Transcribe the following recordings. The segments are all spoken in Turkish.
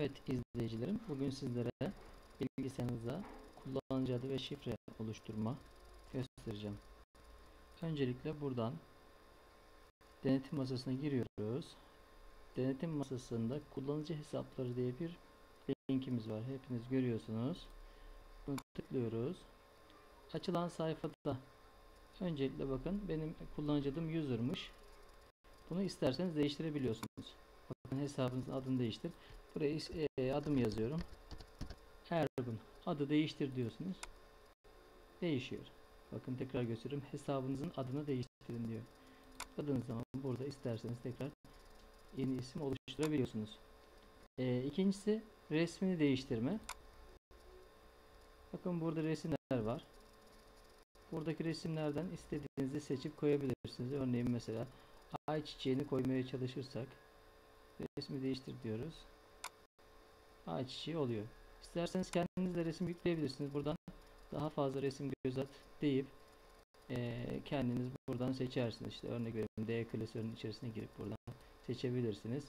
Evet izleyicilerim, bugün sizlere bilgisayarınızda kullanıcı adı ve şifre oluşturma göstereceğim. Öncelikle buradan denetim masasına giriyoruz. Denetim masasında kullanıcı hesapları diye bir linkimiz var. Hepiniz görüyorsunuz. Bunu tıklıyoruz. Açılan sayfada öncelikle bakın benim kullanıcı adım user'mış. Bunu isterseniz değiştirebiliyorsunuz. Hesabınızın adını değiştir. Buraya e, adım yazıyorum. Ergun. Adı değiştir diyorsunuz. Değişiyor. Bakın tekrar gösteriyorum. Hesabınızın adını değiştirin diyor. Adınız zaman burada isterseniz tekrar yeni isim oluşturabiliyorsunuz. E, ikincisi resmini değiştirme. Bakın burada resimler var. Buradaki resimlerden istediğinizi seçip koyabilirsiniz. Örneğin mesela ay çiçeğini koymaya çalışırsak resmi değiştir diyoruz. Ay çiçeği oluyor. İsterseniz kendiniz de resim yükleyebilirsiniz. Buradan daha fazla resim göz at deyip e, kendiniz buradan seçersiniz. İşte örnek veriyorum D klasörünün içerisine girip buradan seçebilirsiniz.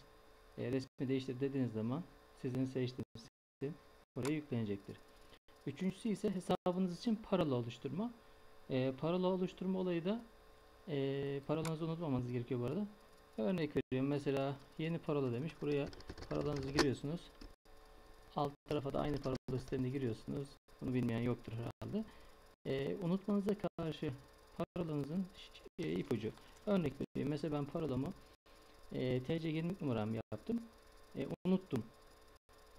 E, resmi değiştir dediğiniz zaman sizin seçtiğiniz resim buraya yüklenecektir. Üçüncüsü ise hesabınız için parola oluşturma. E, parola oluşturma olayı da e, parolanızı unutmamanız gerekiyor bu arada. Örnek veriyorum mesela yeni parola demiş. Buraya parolanızı giriyorsunuz. Alt tarafa da aynı parola sistemine giriyorsunuz. Bunu bilmeyen yoktur herhalde. E, unutmanıza karşı parolanızın e, ipucu. Örnek vereyim. Mesela ben parolamı e, TC günlük numaram yaptım. E, unuttum.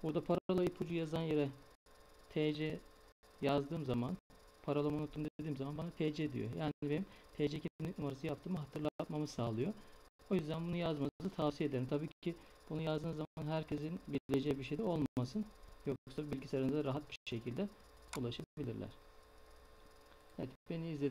Burada parola ipucu yazan yere TC yazdığım zaman parolamı unuttum dediğim zaman bana TC diyor. Yani benim TC kimlik numarası yaptığımı hatırlatmamı sağlıyor. O yüzden bunu yazmanızı tavsiye ederim. Tabii ki bunu yazdığınız zaman herkesin bileceği bir şey de olmasın. Yoksa bilgisayarınıza rahat bir şekilde ulaşabilirler. Evet, beni izlediğiniz